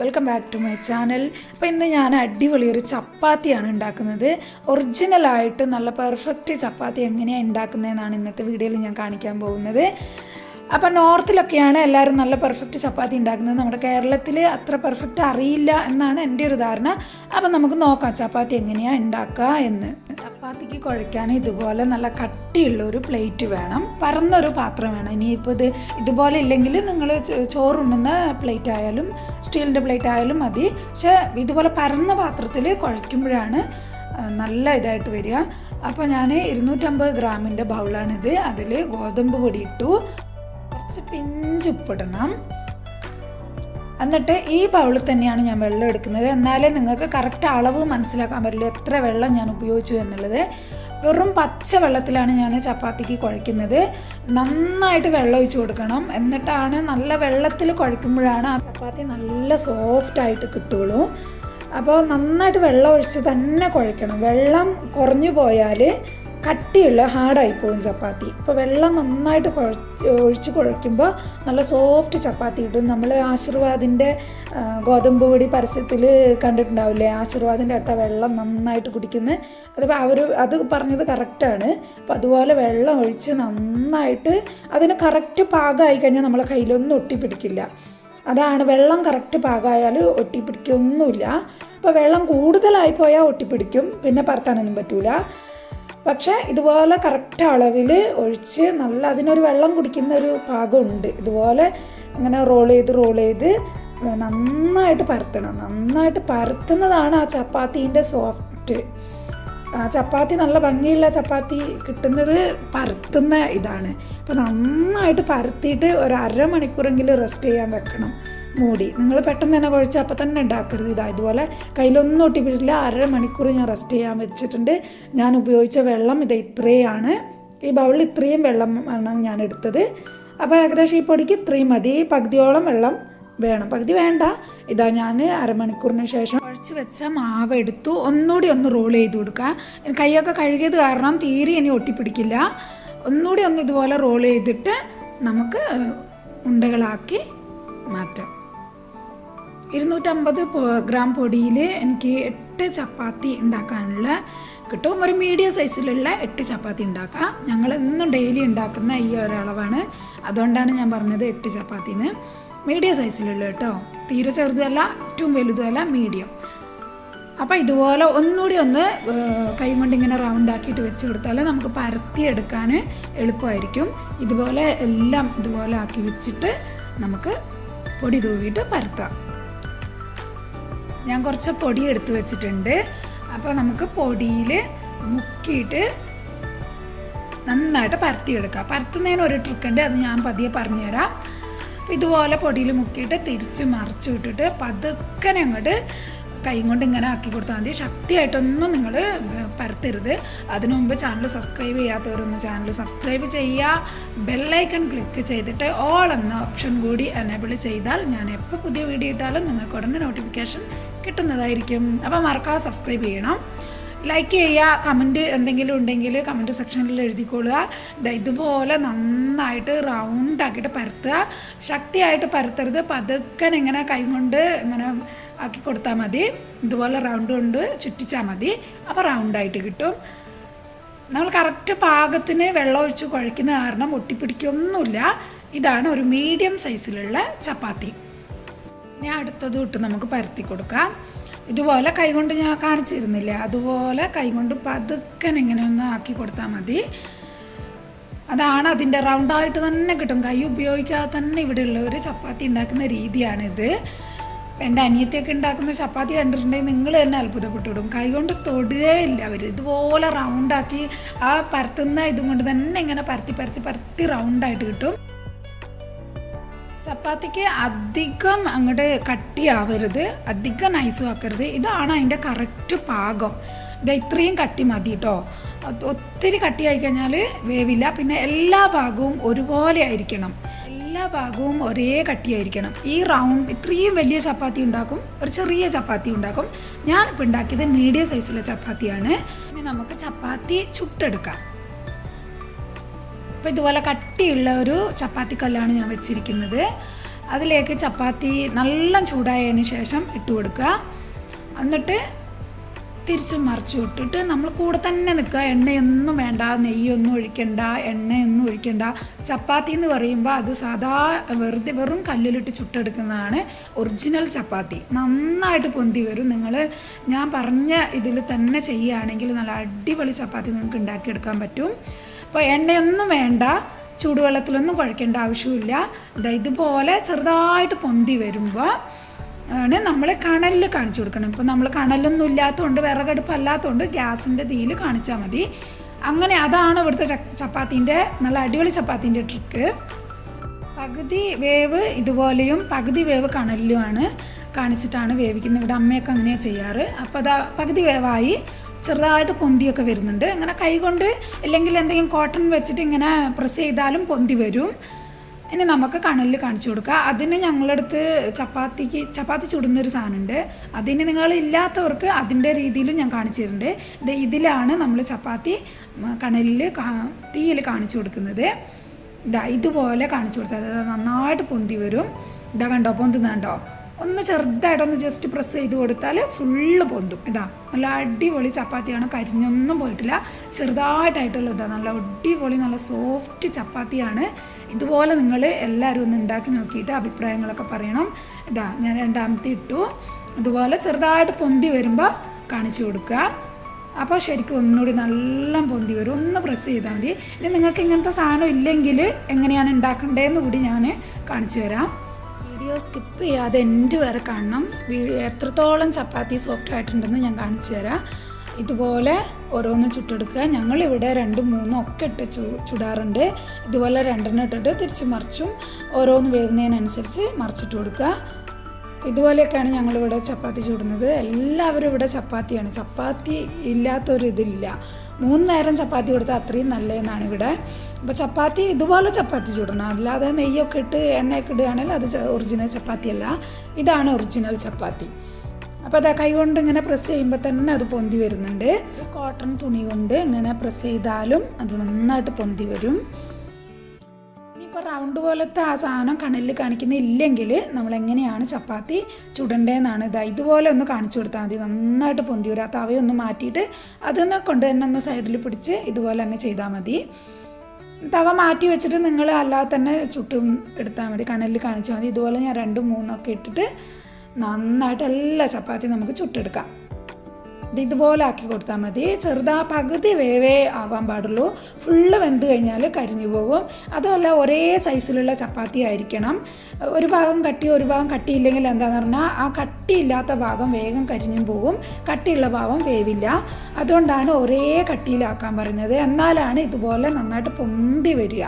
Welcome back to my channel അപ്പോൾ ഇന്ന് ഞാൻ അടിപൊളി ഒരു ചപ്പാത്തിയാണ് ഉണ്ടാക്കുന്നത്. ഒറിജിനലായിട്ട് നല്ല പെർഫെക്റ്റ് ചപ്പാത്തി എങ്ങനെയാണ് ഉണ്ടാക്കുന്നതെന്നാണ് ഇന്നത്തെ വീഡിയോയിൽ ഞാൻ കാണിക്കാൻ പോകുന്നത്. അപ്പോൾ നോർത്തിലൊക്കെയാണ് എല്ലാവരും നല്ല പെർഫെക്റ്റ് ചപ്പാത്തി ഉണ്ടാക്കുന്നത്. നമ്മുടെ കേരളത്തിൽ അത്ര പെർഫെക്റ്റ് അറിയില്ല എന്നാണ് എന്റെ ഒരു ധാരണ. അപ്പം നമുക്ക് നോക്കാം ചപ്പാത്തി എങ്ങനെയാണ് ഉണ്ടാക്കുക എന്ന്. ചപ്പാത്തിക്ക് കുഴയ്ക്കാൻ ഇതുപോലെ നല്ല കട്ടിയുള്ള ഒരു പ്ലേറ്റ് വേണം. പരന്നൊരു പാത്രം വേണം. ഇനിയിപ്പോൾ ഇത് ഇതുപോലെ ഇല്ലെങ്കിൽ നിങ്ങൾ ചോറുണ്ണുന്ന പ്ലേറ്റ് ആയാലും സ്റ്റീലിന്റെ പ്ലേറ്റ് ആയാലും മതി. പക്ഷേ ഇതുപോലെ പരന്ന പാത്രത്തിൽ കുഴയ്ക്കുമ്പോഴാണ് നല്ല ഇതായിട്ട് വരിക. അപ്പോൾ ഞാൻ ഇരുന്നൂറ്റമ്പത് ഗ്രാമിന്റെ ബൗളാണിത്. അതിൽ ഗോതമ്പ് പൊടി ഇട്ടു. കുറച്ച് പിഞ്ച് ഉപ്പിടണം. എന്നിട്ട് ഈ ബൗളിൽ തന്നെയാണ് ഞാൻ വെള്ളം എടുക്കുന്നത്. എന്നാലേ നിങ്ങൾക്ക് കറക്റ്റ് അളവ് മനസ്സിലാക്കാൻ പറ്റുള്ളൂ എത്ര വെള്ളം ഞാൻ ഉപയോഗിച്ചു എന്നുള്ളത്. വെറും പച്ച വെള്ളത്തിലാണ് ഞാൻ ചപ്പാത്തിക്ക് കുഴയ്ക്കുന്നത്. നന്നായിട്ട് വെള്ളം ഒഴിച്ചു കൊടുക്കണം. എന്നിട്ടാണ് നല്ല വെള്ളത്തിൽ കുഴയ്ക്കുമ്പോഴാണ് ആ ചപ്പാത്തി നല്ല സോഫ്റ്റായിട്ട് കിട്ടുള്ളൂ. അപ്പോൾ നന്നായിട്ട് വെള്ളം ഒഴിച്ച് തന്നെ കുഴയ്ക്കണം. വെള്ളം കുറഞ്ഞു പോയാൽ കട്ടിയുള്ള ഹാർഡായി പോകും ചപ്പാത്തി. ഇപ്പോൾ വെള്ളം നന്നായിട്ട് കുഴച്ച് ഒഴിച്ച് കുഴയ്ക്കുമ്പോൾ നല്ല സോഫ്റ്റ് ചപ്പാത്തി കിട്ടും. നമ്മൾ ആശീർവാദിന്റെ ഗോതമ്പ് പൊടി പരസ്യത്തിൽ കണ്ടിട്ടുണ്ടാവില്ലേ? ആശീർവാദിന്റെ അട്ട വെള്ളം നന്നായിട്ട് കുടിക്കുന്നത് അത് അവർ അത് പറഞ്ഞത് കറക്റ്റാണ് അപ്പോൾ അതുപോലെ വെള്ളം ഒഴിച്ച് നന്നായിട്ട് അതിന് കറക്റ്റ് പാകമായി കഴിഞ്ഞാൽ നമ്മളെ കയ്യിലൊന്നും ഒട്ടിപ്പിടിക്കില്ല. അതാണ് വെള്ളം കറക്റ്റ് പാകമായാൽ ഒട്ടിപ്പിടിക്കൊന്നുമില്ല. അപ്പോൾ വെള്ളം കൂടുതലായി പോയാൽ ഒട്ടിപ്പിടിക്കും. പിന്നെ പറത്താനൊന്നും പറ്റൂല. പക്ഷേ ഇതുപോലെ കറക്റ്റ് അളവിൽ ഒഴിച്ച് നല്ല അതിനൊരു വെള്ളം കുടിക്കുന്ന ഒരു പാകമുണ്ട്. ഇതുപോലെ ഇങ്ങനെ റോൾ ചെയ്ത് റോൾ ചെയ്ത് നന്നായിട്ട് പരത്തണം. നന്നായിട്ട് പരത്തുന്നതാണ് ആ ചപ്പാത്തീന്റെ സോഫ്റ്റ് ആ ചപ്പാത്തി നല്ല ഭംഗിയുള്ള ചപ്പാത്തി കിട്ടുന്നത് പരത്തുന്ന ഇതാണ്. അപ്പോൾ നന്നായിട്ട് പരത്തിയിട്ട് ഒരു അരമണിക്കൂറെങ്കിലും റെസ്റ്റ് ചെയ്യാൻ വെക്കണം. മൂടി. നിങ്ങൾ പെട്ടെന്ന് തന്നെ കുഴച്ച് അപ്പം തന്നെ ഉണ്ടാക്കരുത് ഇതാ. ഇതുപോലെ കയ്യിലൊന്നും ഒട്ടിപ്പിടില്ല അരമണിക്കൂർ ഞാൻ റെസ്റ്റ് ചെയ്യാൻ വെച്ചിട്ടുണ്ട്. ഞാൻ ഉപയോഗിച്ച വെള്ളം ഇത് ഇത്രയാണ്. ഈ ബൗളിൽ ഇത്രയും വെള്ളം ആണ് ഞാൻ എടുത്തത്. അപ്പോൾ ഏകദേശം ഈ പൊടിക്ക് ഇത്രയും മതി. പകുതിയോളം വെള്ളം വേണം. പകുതി വേണ്ട. ഇതാ ഞാൻ അരമണിക്കൂറിന് ശേഷം കുഴച്ച് വെച്ച മാവ് എടുത്തു. ഒന്നുകൂടി ഒന്ന് റോൾ ചെയ്ത് കൊടുക്കുക. കൈയൊക്കെ കഴുകിയത് കാരണം തീരെ ഇനി ഒട്ടിപ്പിടിക്കില്ല. ഒന്നുകൂടി ഒന്ന് ഇതുപോലെ റോൾ ചെയ്തിട്ട് നമുക്ക് ഉണ്ടകളാക്കി മാറ്റാം. ഇരുന്നൂറ്റമ്പത് ഗ്രാം പൊടിയിൽ എനിക്ക് എട്ട് ചപ്പാത്തി ഉണ്ടാക്കാനുള്ള കിട്ടും. ഒരു മീഡിയം സൈസിലുള്ള എട്ട് ചപ്പാത്തി ഉണ്ടാക്കാം. ഞങ്ങൾ എന്നും ഡെയിലി ഉണ്ടാക്കുന്ന ഈ ഒരളവാണ്. അതുകൊണ്ടാണ് ഞാൻ പറഞ്ഞത് എട്ട് ചപ്പാത്തിന്ന്. മീഡിയം സൈസിലുള്ള കേട്ടോ. തീരെ ചെറുതല്ല ഏറ്റവും വലുതല്ല മീഡിയം. അപ്പോൾ ഇതുപോലെ ഒന്നുകൂടി ഒന്ന് കൈ കൊണ്ട് ഇങ്ങനെ റൗണ്ട് ആക്കിയിട്ട് വെച്ച് കൊടുത്താൽ നമുക്ക് പരത്തിയെടുക്കാൻ എളുപ്പമായിരിക്കും. ഇതുപോലെ എല്ലാം ഇതുപോലെ ആക്കി വെച്ചിട്ട് നമുക്ക് പൊടി തൂവിയിട്ട് പരത്താം. ഞാൻ കുറച്ച് പൊടി എടുത്തു വെച്ചിട്ടുണ്ട്. അപ്പോൾ നമുക്ക് പൊടിയിൽ മുക്കിയിട്ട് നന്നായിട്ട് പരത്തിയെടുക്കാം. പരത്തുന്നതിന് ഒരു ട്രിക്ക് ഉണ്ട്. അത് ഞാൻ പതിയെ പറഞ്ഞുതരാം. ഇതുപോലെ പൊടിയിൽ മുക്കിയിട്ട് തിരിച്ച് മറിച്ചു വിട്ടിട്ട് പതുക്കനെ അങ്ങോട്ട് കൈ കൊണ്ട് ഇങ്ങനെ ആക്കി കൊടുത്താൽ മതി. ശക്തിയായിട്ടൊന്നും നിങ്ങൾ പരത്തരുത്. അതിനു മുമ്പ് ചാനൽ സബ്സ്ക്രൈബ് ചെയ്യാത്തവരൊന്ന് ചാനൽ സബ്സ്ക്രൈബ് ചെയ്യുക ബെല്ലൈക്കൺ ക്ലിക്ക് ചെയ്തിട്ട് ഓൾ എന്ന ഓപ്ഷൻ കൂടി എനേബിൾ ചെയ്താൽ ഞാൻ എപ്പോൾ പുതിയ വീഡിയോ ഇട്ടാലും നിങ്ങൾക്ക് ഉടനെ നോട്ടിഫിക്കേഷൻ കിട്ടുന്നതായിരിക്കും. അപ്പോൾ മറക്കാതെ സബ്സ്ക്രൈബ് ചെയ്യണം. ലൈക്ക് ചെയ്യുക കമന്റ് എന്തെങ്കിലും ഉണ്ടെങ്കിൽ കമന്റ് സെക്ഷനിൽ എഴുതിക്കൊള്ളുക ഇതുപോലെ നന്നായിട്ട് റൗണ്ട് ആക്കിയിട്ട് പരത്തുക. ശക്തിയായിട്ട് പരത്തരുത്. പതുക്കൻ ഇങ്ങനെ കൈകൊണ്ട് ഇങ്ങനെ ആക്കി കൊടുത്താൽ മതി. ഇതുപോലെ റൗണ്ട് കൊണ്ട് ചുറ്റിച്ചാൽ മതി. അപ്പോൾ റൗണ്ടായിട്ട് കിട്ടും. നമ്മൾ കറക്റ്റ് പാകത്തിന് വെള്ളം ഒഴിച്ച് കുഴക്കുന്ന കാരണം ഒട്ടിപ്പിടിക്കൊന്നുമില്ല. ഇതാണ് ഒരു മീഡിയം സൈസിലുള്ള ചപ്പാത്തി. ഞാൻ അടുത്തത് ഇട്ട് നമുക്ക് പരത്തി കൊടുക്കാം. ഇതുപോലെ കൈകൊണ്ട് ഞാൻ കാണിച്ചിരുന്നില്ല? അതുപോലെ കൈകൊണ്ട് പതുക്കൻ ഇങ്ങനെ ഒന്ന് ആക്കി കൊടുത്താൽ മതി. അതാണ് അതിന്റെ റൗണ്ടായിട്ട് തന്നെ കിട്ടും. കൈ ഉപയോഗിക്കാതെ തന്നെ ഇവിടെയുള്ള ഒരു ചപ്പാത്തി ഉണ്ടാക്കുന്ന രീതിയാണിത്. എന്റെ അനിയത്തിയൊക്കെ ഉണ്ടാക്കുന്ന ചപ്പാത്തി കണ്ടിട്ടുണ്ടെങ്കിൽ നിങ്ങൾ തന്നെ അത്ഭുതപ്പെട്ടു വിടും കൈകൊണ്ട് കൊണ്ട് തൊടുകയില്ല അവർ ഇതുപോലെ റൗണ്ടാക്കി ആ പരത്തുന്ന ഇതും കൊണ്ട് തന്നെ ഇങ്ങനെ പരത്തി പരത്തി പരത്തി റൗണ്ടായിട്ട് കിട്ടും. ചപ്പാത്തിക്ക് അധികം അങ്ങോട്ട് കട്ടിയാവരുത്. അധികം നൈസും ആക്കരുത്. ഇതാണ് അതിന്റെ കറക്റ്റ് പാകം. ഇത് ഇത്രയും കട്ടി മതി കേട്ടോ ഒത്തിരി കട്ടിയായി കഴിഞ്ഞാൽ വേവില്ല. പിന്നെ എല്ലാ ഭാഗവും ഒരുപോലെ ആയിരിക്കണം. എല്ലാ ഭാഗവും ഒരേ കട്ടിയായിരിക്കണം. ഈ റൗണ്ട് ഇത്രയും വലിയ ചപ്പാത്തി ഉണ്ടാക്കും ഒരു ചെറിയ ചപ്പാത്തി ഉണ്ടാക്കും. ഞാനിപ്പോൾ ഉണ്ടാക്കിയത് മീഡിയം സൈസിലെ ചപ്പാത്തിയാണ്. ഇനി നമുക്ക് ചപ്പാത്തി ചുട്ടെടുക്കാം. അപ്പോൾ ഇതുപോലെ കട്ടിയുള്ള ഒരു ചപ്പാത്തി കല്ലാണ് ഞാൻ വെച്ചിരിക്കുന്നത്. അതിലേക്ക് ചപ്പാത്തി നല്ല ചൂടായതിന് ശേഷം ഇട്ട് കൊടുക്കുക. എന്നിട്ട് തിരിച്ചും മറിച്ചും ഇട്ടിട്ട് നമ്മൾ കൂടെ തന്നെ നിൽക്കുക. എണ്ണയൊന്നും വേണ്ട നെയ്യൊന്നും ഒഴിക്കണ്ട എണ്ണയൊന്നും ഒഴിക്കണ്ട. ചപ്പാത്തി എന്ന് പറയുമ്പോൾ അത് സാധാ വെറുതെ വെറും കല്ലിലിട്ട് ചുട്ടെടുക്കുന്നതാണ് ഒറിജിനൽ ചപ്പാത്തി. നന്നായിട്ട് പൊന്തി വരും. നിങ്ങൾ ഞാൻ പറഞ്ഞ ഇതിൽ തന്നെ ചെയ്യുകയാണെങ്കിൽ നല്ല അടിപൊളി ചപ്പാത്തി നിങ്ങൾക്ക് ഉണ്ടാക്കിയെടുക്കാൻ പറ്റും. അപ്പോൾ എണ്ണയൊന്നും വേണ്ട ചൂടുവെള്ളത്തിലൊന്നും കുഴക്കേണ്ട ആവശ്യമില്ല. ഇതുപോലെ ചെറുതായിട്ട് പൊന്തി വരുമ്പോൾ ആണ് നമ്മൾ കണലിൽ കാണിച്ചു കൊടുക്കണം. ഇപ്പോൾ നമ്മൾ കണലൊന്നും ഇല്ലാത്തതുകൊണ്ട് വിറകടുപ്പ് അല്ലാത്തതുകൊണ്ട് ഗ്യാസിന്റെ തീയിൽ കാണിച്ചാൽ മതി. അങ്ങനെ അതാണ് ഇവിടുത്തെ ചപ്പാത്തിന്റെ നല്ല അടിപൊളി ചപ്പാത്തിന്റെ ട്രിക്ക്. പകുതി വേവ് ഇതുപോലെയും പകുതി വേവ് കണലിലുമാണ് കാണിച്ചിട്ടാണ് വേവിക്കുന്നത്. ഇവിടെ അമ്മയൊക്കെ അങ്ങനെയാണ് ചെയ്യാറ്. അപ്പോൾ അതാ പകുതി വേവായി ചെറുതായിട്ട് പൊന്തിയൊക്കെ വരുന്നുണ്ട്. ഇങ്ങനെ കൈകൊണ്ട് അല്ലെങ്കിൽ എന്തെങ്കിലും കോട്ടൺ വെച്ചിട്ട് ഇങ്ങനെ പ്രസ് ചെയ്താലും പൊന്തി വരും. ഇനി നമുക്ക് കണലിൽ കാണിച്ചു കൊടുക്കുക അതിന് ഞങ്ങളടുത്ത് ചപ്പാത്തിക്ക് ചപ്പാത്തി ചുടുന്നൊരു സാധനമുണ്ട്. അതിന് നിങ്ങൾ ഇല്ലാത്തവർക്ക് അതിന്റെ രീതിയിലും ഞാൻ കാണിച്ചു തരുന്നുണ്ട്. ഇത് ഇതിലാണ് നമ്മൾ ചപ്പാത്തി കണലിൽ തീയിൽ കാണിച്ചു കൊടുക്കുന്നത്. ഇതാ ഇതുപോലെ കാണിച്ചു കൊടുത്താൽ നന്നായിട്ട് പൊന്തി വരും. ഇതാ കണ്ടോ പൊന്തുന്നുണ്ടോ? ഒന്ന് ചെറുതായിട്ടൊന്ന് ജസ്റ്റ് പ്രസ് ചെയ്ത് കൊടുത്താൽ ഫുള്ള് പൊന്തും. ഇതാ നല്ല അടിപൊളി ചപ്പാത്തിയാണ്. കരിഞ്ഞൊന്നും പോയിട്ടില്ല. ചെറുതായിട്ടായിട്ടുള്ള ഇതാ നല്ല അടിപൊളി നല്ല സോഫ്റ്റ് ചപ്പാത്തിയാണ്. ഇതുപോലെ നിങ്ങൾ എല്ലാവരും ഒന്ന് ഉണ്ടാക്കി നോക്കിയിട്ട് അഭിപ്രായങ്ങളൊക്കെ പറയണം. ഇതാ ഞാൻ രണ്ടാമത്തെ ഇട്ടു. ഇതുപോലെ ചെറുതായിട്ട് പൊന്തി വരുമ്പോൾ കാണിച്ചു കൊടുക്കുക. അപ്പോൾ ശരിക്കും ഒന്നുകൂടി നല്ല പൊന്തി വരും. ഒന്ന് പ്രസ് ചെയ്താൽ മതി. ഇനി നിങ്ങൾക്ക് ഇങ്ങനത്തെ സാധനം ഇല്ലെങ്കിൽ എങ്ങനെയാണ് ഉണ്ടാക്കേണ്ടതെന്ന് കൂടി ഞാൻ കാണിച്ചു തരാം. സ്കിപ്പ് ചെയ്യാതെ എന്റെ വരെ കാണണം എത്രത്തോളം ചപ്പാത്തി സോഫ്റ്റ് ആയിട്ടുണ്ടെന്ന് ഞാൻ കാണിച്ചു തരാം. ഇതുപോലെ ഓരോന്ന് ചുട്ടെടുക്കുക. ഞങ്ങളിവിടെ രണ്ടും മൂന്നും ഒക്കെ ഇട്ട് ചു ചുടാറുണ്ട്. ഇതുപോലെ രണ്ടെണ്ണം ഇട്ടിട്ട് തിരിച്ച് മറിച്ചും ഓരോന്ന് വേവുന്നതിനനുസരിച്ച് മറിച്ചിട്ട് കൊടുക്കുക. ഇതുപോലെയൊക്കെയാണ് ഞങ്ങളിവിടെ ചപ്പാത്തി ചുടുന്നത്. എല്ലാവരും ഇവിടെ ചപ്പാത്തിയാണ്. ചപ്പാത്തി ഇല്ലാത്തൊരു ഇതില്ല മൂന്ന് നേരം ചപ്പാത്തി കൊടുത്താൽ അത്രയും നല്ലതെന്നാണ് ഇവിടെ. അപ്പോൾ ചപ്പാത്തി ഇതുപോലെ ചപ്പാത്തി ചുടണം. അല്ലാതെ നെയ്യൊക്കെ ഇട്ട് എണ്ണയൊക്കെ ഇടുകയാണെങ്കിൽ അത് ഒറിജിനൽ ചപ്പാത്തി അല്ല ഇതാണ് ഒറിജിനൽ ചപ്പാത്തി. അപ്പോൾ അതാ കൈകൊണ്ട് ഇങ്ങനെ പ്രസ് ചെയ്യുമ്പോൾ തന്നെ അത് പൊന്തി വരുന്നുണ്ട്. കോട്ടൺ തുണി കൊണ്ട് ഇങ്ങനെ പ്രസ് ചെയ്താലും അത് നന്നായിട്ട് പൊന്തി വരും. ഇനിയിപ്പോൾ റൗണ്ട് പോലത്തെ ആ സാധനം കണലിൽ കാണിക്കുന്ന ഇല്ലെങ്കിൽ നമ്മൾ എങ്ങനെയാണ് ചപ്പാത്തി ചുടണ്ടേന്നാണ് ഇതാ ഇതുപോലെ ഒന്ന് കാണിച്ചു കൊടുത്താൽ മതി. നന്നായിട്ട് പൊന്തി വരും. ആ തവയൊന്ന് മാറ്റിയിട്ട് അതൊന്ന് കൊണ്ട് തന്നെ ഒന്ന് സൈഡിൽ പിടിച്ച് ഇതുപോലെ അങ്ങ് ചെയ്താൽ മതി. തവ മാറ്റി വെച്ചിട്ട് നിങ്ങൾ അല്ലാതെ തന്നെ ചുട്ടും എടുത്താൽ മതി. കണലിൽ കാണിച്ചാൽ മതി. ഇതുപോലെ ഞാൻ രണ്ടും മൂന്നൊക്കെ ഇട്ടിട്ട് നന്നായിട്ട് എല്ലാ ചപ്പാത്തി നമുക്ക് ചുട്ടെടുക്കാം. ഇത് ഇതുപോലെ ആക്കി കൊടുത്താൽ മതി. ചെറുതാ പകുതി വേവേ ആവാൻ പാടുള്ളൂ. ഫുള്ള് വെന്ത് കഴിഞ്ഞാൽ കരിഞ്ഞു പോകും. അതുമല്ല ഒരേ സൈസിലുള്ള ചപ്പാത്തി ആയിരിക്കണം. ഒരു ഭാഗം കട്ടി ഒരു ഭാഗം കട്ടിയില്ലെങ്കിൽ എന്താണെന്ന് പറഞ്ഞാൽ ആ കട്ടിയില്ലാത്ത ഭാഗം വേഗം കരിഞ്ഞു പോകും. കട്ടിയുള്ള ഭാഗം വേവില്ല. അതുകൊണ്ടാണ് ഒരേ കട്ടിയിലാക്കാൻ പറയുന്നത്. എന്നാലാണ് ഇതുപോലെ നന്നായിട്ട് പൊന്തി വരിക.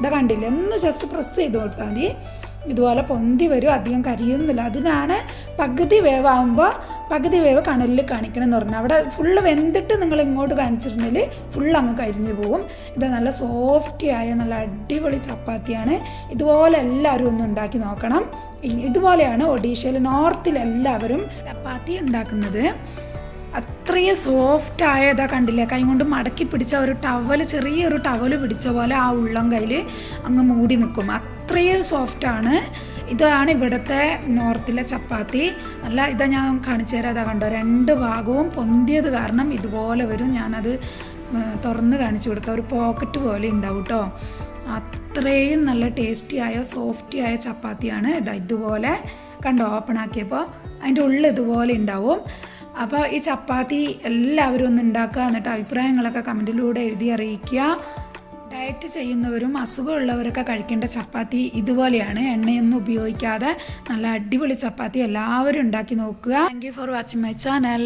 ഇതാ കണ്ടില്ല? ഒന്ന് ജസ്റ്റ് പ്രസ് ചെയ്ത് കൊടുത്താൽ മതി. ഇതുപോലെ പൊന്തി വരും അധികം കരിയൊന്നുമില്ല അതിനാണ് പകുതി വേവാകുമ്പോൾ പകുതി വേവ് കണലിൽ കാണിക്കണം എന്ന് പറഞ്ഞാൽ അവിടെ ഫുള്ള് വെന്തിട്ട് നിങ്ങൾ ഇങ്ങോട്ട് കാണിച്ചിട്ടുണ്ടെങ്കിൽ ഫുള്ള് അങ്ങ് കരിഞ്ഞു പോകും. ഇത് നല്ല സോഫ്റ്റി ആയ നല്ല അടിപൊളി ചപ്പാത്തിയാണ്. ഇതുപോലെ എല്ലാവരും ഒന്ന് ഉണ്ടാക്കി നോക്കണം. ഇതുപോലെയാണ് ഒഡീഷയിൽ നോർത്തിൽ എല്ലാവരും ചപ്പാത്തി ഉണ്ടാക്കുന്നത്. അത്രയും സോഫ്റ്റ് ആയതാ കണ്ടില്ലേ? കൈ കൊണ്ട് മടക്കി പിടിച്ച ഒരു ടവൽ ചെറിയൊരു ടവൽ പിടിച്ച പോലെ ആ ഉള്ളം കയ്യിൽ അങ്ങ് മൂടി നിൽക്കും. അത്രയും സോഫ്റ്റാണ് ഇതാണ് ഇവിടുത്തെ നോർത്തിലെ ചപ്പാത്തി. നല്ല ഇതാ ഞാൻ കാണിച്ചു തരാം. അതാ കണ്ടോ രണ്ട് ഭാഗവും പൊന്തിയത് കാരണം ഇതുപോലെ വരും. ഞാനത് തുറന്ന് കാണിച്ചു കൊടുക്കാം. ഒരു പോക്കറ്റ് പോലെ ഉണ്ടാവും കേട്ടോ അത്രയും നല്ല ടേസ്റ്റി ആയ സോഫ്റ്റി ആയ ചപ്പാത്തിയാണ്. ഇതാ ഇതുപോലെ കണ്ടോ ഓപ്പൺ ആക്കിയപ്പോൾ അതിന്റെ ഉള്ളിൽ ഇതുപോലെ ഉണ്ടാവും. അപ്പോൾ ഈ ചപ്പാത്തി എല്ലാവരും ഒന്ന് ഉണ്ടാക്കുക എന്നിട്ട് അഭിപ്രായങ്ങളൊക്കെ കമന്റിലൂടെ എഴുതി അറിയിക്കുക. ഡയറ്റ് ചെയ്യുന്നവരും അസുഖമുള്ളവരൊക്കെ കഴിക്കേണ്ട ചപ്പാത്തി ഇതുപോലെയാണ്. എണ്ണയൊന്നും ഉപയോഗിക്കാതെ നല്ല അടിപൊളി ചപ്പാത്തി എല്ലാവരും ഉണ്ടാക്കി നോക്കുക. Thank for watching my channel